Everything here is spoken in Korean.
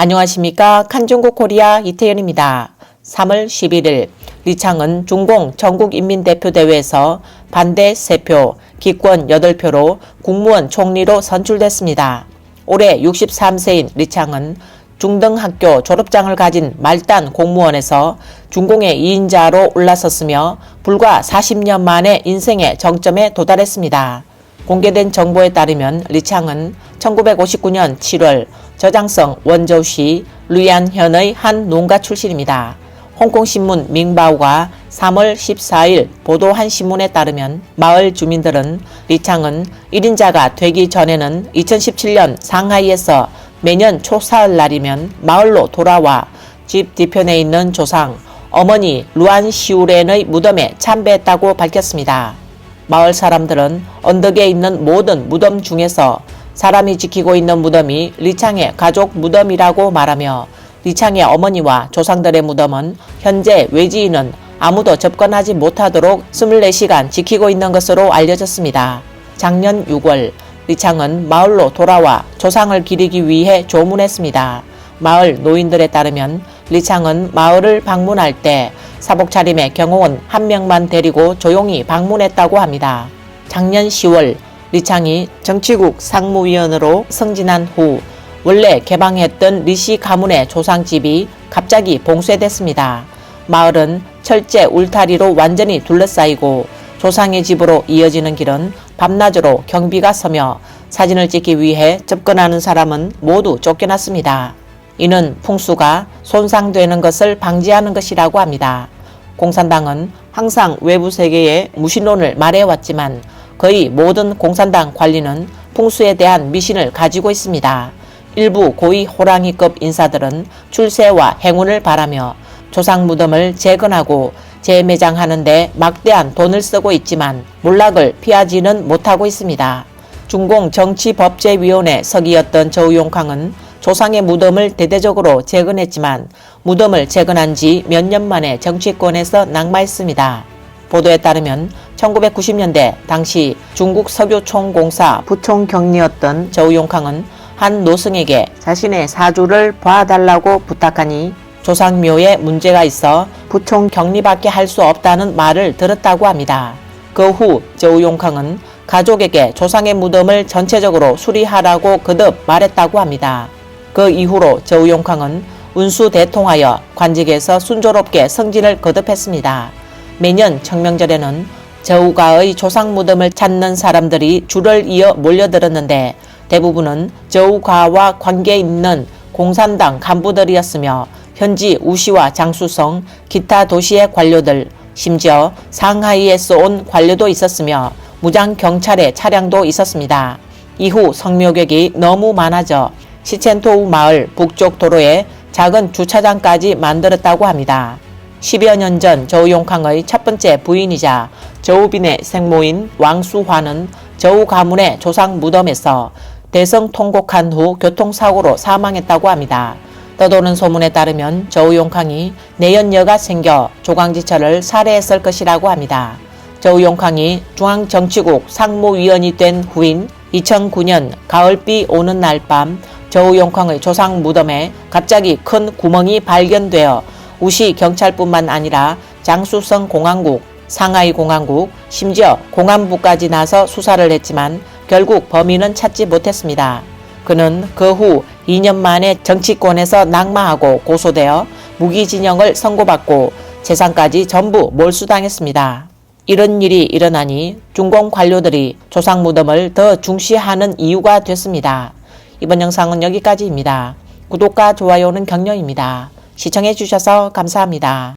안녕하십니까. 칸중국 코리아 이태현입니다. 3월 11일 리창은 중공 전국인민대표대회에서 반대 3표, 기권 8표로 국무원 총리로 선출됐습니다. 올해 63세인 리창은 중등학교 졸업장을 가진 말단 공무원에서 중공의 2인자로 올라섰으며 불과 40년 만에 인생의 정점에 도달했습니다. 공개된 정보에 따르면 리창은 1959년 7월 저장성 원저우시 루이안현의 한 농가 출신입니다. 홍콩신문 밍바오가 3월 14일 보도한 신문에 따르면 마을 주민들은 리창은 1인자가 되기 전에는 2017년 상하이에서 매년 초사흘 날이면 마을로 돌아와 집 뒤편에 있는 조상 어머니 루안 시우렌의 무덤에 참배했다고 밝혔습니다. 마을 사람들은 언덕에 있는 모든 무덤 중에서 사람이 지키고 있는 무덤이 리창의 가족 무덤이라고 말하며 리창의 어머니와 조상들의 무덤은 현재 외지인은 아무도 접근하지 못하도록 24시간 지키고 있는 것으로 알려졌습니다. 작년 6월 리창은 마을로 돌아와 조상을 기리기 위해 조문했습니다. 마을 노인들에 따르면 리창은 마을을 방문할 때 사복 차림의 경호원 한 명만 데리고 조용히 방문했다고 합니다. 작년 10월 리창이 정치국 상무위원으로 승진한 후 원래 개방했던 리시 가문의 조상집이 갑자기 봉쇄됐습니다. 마을은 철제 울타리로 완전히 둘러싸이고 조상의 집으로 이어지는 길은 밤낮으로 경비가 서며 사진을 찍기 위해 접근하는 사람은 모두 쫓겨났습니다. 이는 풍수가 손상되는 것을 방지하는 것이라고 합니다. 공산당은 항상 외부 세계에 무신론을 말해왔지만 거의 모든 공산당 관리는 풍수에 대한 미신을 가지고 있습니다. 일부 고위 호랑이급 인사들은 출세와 행운을 바라며 조상 무덤을 재건하고 재매장하는데 막대한 돈을 쓰고 있지만 몰락을 피하지는 못하고 있습니다. 중공 정치법제위원회 서기였던 저우용캉은 조상의 무덤을 대대적으로 재건했지만 무덤을 재건한 지 몇 년 만에 정치권에서 낙마했습니다. 보도에 따르면 1990년대 당시 중국 석유총공사 부총 경리였던 저우용캉은 한 노승에게 자신의 사주를 봐달라고 부탁하니 조상묘에 문제가 있어 부총 격리밖에 할 수 없다는 말을 들었다고 합니다. 그 후 저우용캉은 가족에게 조상의 무덤을 전체적으로 수리하라고 거듭 말했다고 합니다. 그 이후로 저우용캉은 운수 대통하여 관직에서 순조롭게 승진을 거듭했습니다. 매년 청명절에는 저우가의 조상 무덤을 찾는 사람들이 줄을 이어 몰려들었는데 대부분은 저우가와 관계 있는 공산당 간부들이었으며 현지 우시와 장수성, 기타 도시의 관료들, 심지어 상하이에서 온 관료도 있었으며 무장 경찰의 차량도 있었습니다. 이후 성묘객이 너무 많아져 시첸토우 마을 북쪽 도로에 작은 주차장까지 만들었다고 합니다. 10여 년 전 저우용캉의 첫 번째 부인이자 저우빈의 생모인 왕수화는 저우 가문의 조상 무덤에서 대성 통곡한 후 교통사고로 사망했다고 합니다. 떠도는 소문에 따르면 저우용캉이 내연녀가 생겨 조광지철을 살해했을 것이라고 합니다. 저우용캉이 중앙정치국 상무위원이 된 후인 2009년 가을비 오는 날 밤 저우용캉의 조상 무덤에 갑자기 큰 구멍이 발견되어 우시 경찰뿐만 아니라 장수성 공항국, 상하이 공항국, 심지어 공안부까지 나서 수사를 했지만 결국 범인은 찾지 못했습니다. 그는 그 후 2년 만에 정치권에서 낙마하고 고소되어 무기징역을 선고받고 재산까지 전부 몰수당했습니다. 이런 일이 일어나니 중공 관료들이 조상 무덤을 더 중시하는 이유가 됐습니다. 이번 영상은 여기까지입니다. 구독과 좋아요는 격려입니다. 시청해 주셔서 감사합니다.